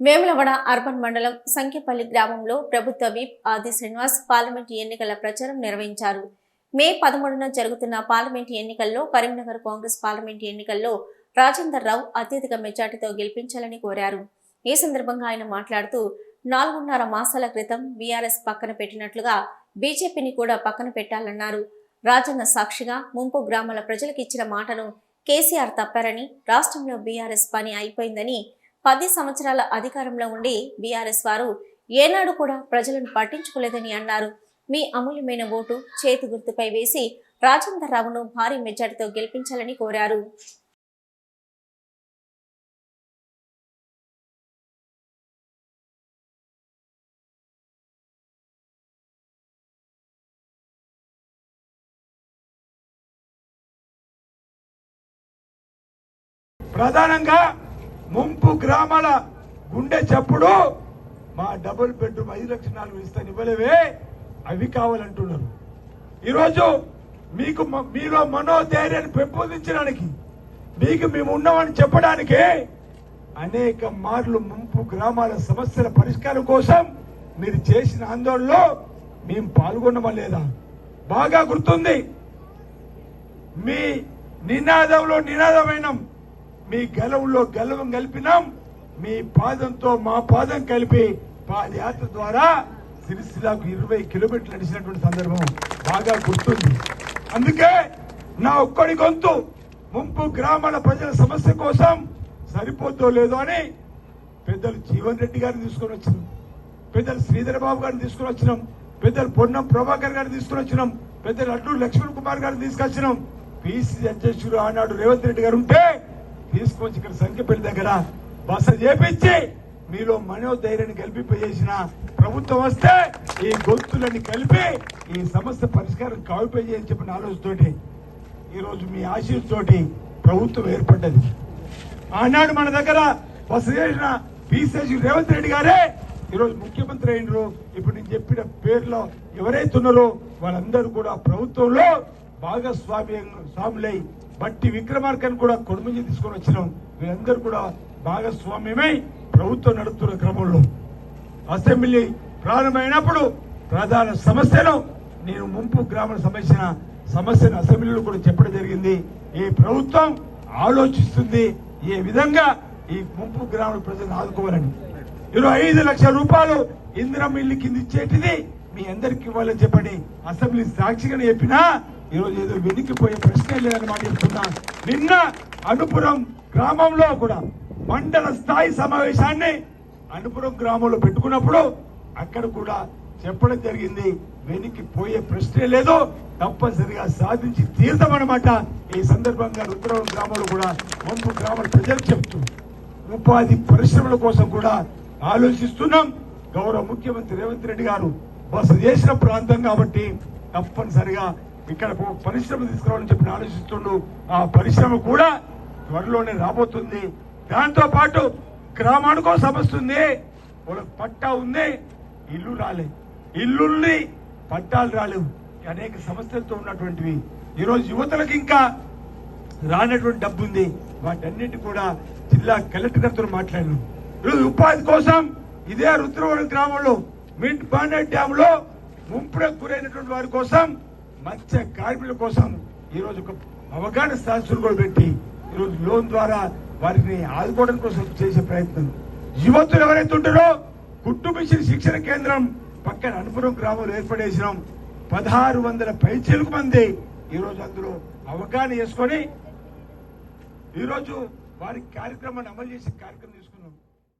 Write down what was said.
Vemulawada urban మండలం సంఖ్యపల్లి గ్రామంలో ప్రభుత్వ విప్ ఆది శ్రీనివాస్ పార్లమెంటు ఎన్నికల ప్రచారం నిర్వహించారు. మే పదమూడున జరుగుతున్న పార్లమెంటు ఎన్నికల్లో కరీంనగర్ కాంగ్రెస్ పార్లమెంటు ఎన్నికల్లో రాజేందర్ రావు అత్యధిక మెజార్టీతో గెలిపించాలని కోరారు. ఈ సందర్భంగా ఆయన మాట్లాడుతూ నాలుగున్నర మాసాల క్రితం బీఆర్ఎస్ పక్కన పెట్టినట్లుగా బీజేపీని కూడా పక్కన పెట్టాలన్నారు. రాజన్న సాక్షిగా ముంపు గ్రామాల ప్రజలకు ఇచ్చిన మాటను కేసీఆర్ తప్పారని రాష్ట్రంలో బీఆర్ఎస్ పని అయిపోయిందని పది సంవత్సరాల అధికారంలో ఉండి బీఆర్ఎస్ వారు ఏనాడు కూడా ప్రజలను పట్టించుకోలేదని అన్నారు. మీ అమూల్యమైన ఓటు చేతి గుర్తుపై వేసి రాజేందర్ రావును భారీ మెజార్టీతో గెలిపించాలని కోరారు. ప్రధానంగా ముంపు గ్రామాల గుండె చప్పుడు మా డబుల్ బెడ్రూమ్ ఐదు లక్షల నాలుగు ఇస్తాను ఇవ్వలేవే అవి కావాలంటున్నారు. ఈరోజు మీకు మ- మీలో మనోధైర్యాన్ని పెంపొందించడానికి మీకు మేము ఉన్నామని చెప్పడానికి అనేక మార్లు ముంపు గ్రామాల సమస్యల పరిష్కారం కోసం మీరు చేసిన ఆందోళనలో మేము పాల్గొనమా లేదా? బాగా గుర్తుంది. మీ నినాదంలో నినాదమైనం మీ గెలవుల్లో గెలవం కలిపినాం మీ పాదంతో మా పాదం కలిపి పాదయాత్ర ద్వారా సిరిసిల్లాకు ఇరవై కిలోమీటర్లు నడిచినటువంటి సందర్భం బాగా గుర్తుంది. అందుకే నా ఒక్కడి గొంతు ముంపు గ్రామాల ప్రజల సమస్య కోసం సరిపోతో లేదో అని పెద్దలు జీవన్ రెడ్డి గారిని తీసుకొని వచ్చినాం. పెద్దలు శ్రీధర్ బాబు గారిని తీసుకుని వచ్చినాం. పెద్దలు పొన్నం ప్రభాకర్ గారిని తీసుకుని వచ్చినాం. పెద్దలు అడ్డు లక్ష్మణ్ కుమార్ గారిని తీసుకొచ్చినాం. పిసిసి అధ్యక్షుడు ఆనాడు రేవంత్ రెడ్డి గారు ఉంటే తీసుకొచ్చి ఇక్కడ సంఖ్యపల్లి దగ్గర బస చేపించి మీలో మనోధైర్యాన్ని కల్పింపజేసిన ప్రభుత్వం వస్తే ఈ గొంతులని కలిపి ఈ సమస్య పరిష్కారం కావిపోయి చెప్పిన ఆలోచనతోటి ఈరోజు మీ ఆశీస్సుతోటి ప్రభుత్వం ఏర్పడ్డది. ఆనాడు మన దగ్గర బస చేసిన పిసిసి రేవంత్ రెడ్డి గారే ఈరోజు ముఖ్యమంత్రి అయినరు. ఇప్పుడు నేను చెప్పిన పేర్లో ఎవరైతే ఉన్నారో వాళ్ళందరూ కూడా ప్రభుత్వంలో భాగస్వామ్య స్వాములై బట్టి విక్రమార్కన్ కూడా కొడుమించి తీసుకొని వచ్చినాం. వీరందరూ కూడా భాగస్వామ్యమై ప్రభుత్వం నడుపుతున్న క్రమంలో. అసెంబ్లీ ప్రారంభమైనప్పుడు ప్రధాన సమస్యను నేను ముంపు గ్రామ సమస్య సమస్యను అసెంబ్లీలో కూడా చెప్పడం జరిగింది. ఈ ప్రభుత్వం ఆలోచిస్తుంది ఏ విధంగా ఈ ముంపు గ్రామ ప్రజలను ఆదుకోవాలని. ఇరవై ఐదు లక్షల రూపాయలు ఇందిరం ఇల్లు కింద ఇచ్చేటిది మీ అందరికి ఇవ్వాలని చెప్పండి అసెంబ్లీ సాక్షిగా చెప్పినా ఈరోజు ఏదో వెనికిపోయే ప్రశ్నే లేదని మాట చెప్తున్నా. నిన్న అనుపురం గ్రామంలో కూడా మండల స్థాయి సమావేశాన్ని అనుపురం గ్రామంలో పెట్టుకున్నప్పుడు అక్కడ కూడా చెప్పడం జరిగింది. వెనక్కి పోయే ప్రశ్నే లేదు తప్పనిసరిగా సాధించి తీర్థమన్నమాట ఈ సందర్భంగా రుద్రవరం గ్రామంలో కూడా వంపు గ్రామాల ప్రజలు చెప్తూ ఉపాధి పరిశ్రమల కోసం కూడా ఆలోచిస్తున్నాం. గౌరవ ముఖ్యమంత్రి రేవంత్ రెడ్డి గారు బస చేసిన ప్రాంతం కాబట్టి తప్పనిసరిగా ఇక్కడ పరిశ్రమ తీసుకురావాలని చెప్పి ఆలోచిస్తుండు. ఆ పరిశ్రమ కూడా త్వరలోనే రాబోతుంది. దాంతో పాటు గ్రామానికో సమస్య ఉంది. వాళ్ళకి పట్టా ఉంది. ఇల్లు రాలే. ఇల్లుల్ని పట్టాలు రాలేవు. అనేక సమస్యలతో ఉన్నటువంటివి. ఈరోజు యువతలకు ఇంకా రానటువంటి డబ్బు ఉంది వాటన్నిటి కూడా జిల్లా కలెక్టర్ గారితో మాట్లాడాను. ఈరోజు ఉపాధి కోసం ఇదే రుద్రవరం గ్రామంలో మింట్ బాండెడ్ డ్యామ్లో ముంపులకు గురైనటువంటి వారి కోసం మత్స్య కార్మికుల కోసం ఈరోజు ఒక అవగాహన శాస్త్రులు కూడా పెట్టి ఈరోజు లోన్ ద్వారా వారిని ఆదుకోవడం కోసం చేసే ప్రయత్నం. యువతులు ఎవరైతే ఉంటారో కుట్టు శిక్షణ కేంద్రం పక్కన అనుపురం గ్రామంలో ఏర్పడేసినాం. పదహారు వందల పైచీలకు మంది ఈ రోజు అందులో అవగాహన చేసుకొని ఈరోజు వారి కార్యక్రమాన్ని అమలు చేసే కార్యక్రమం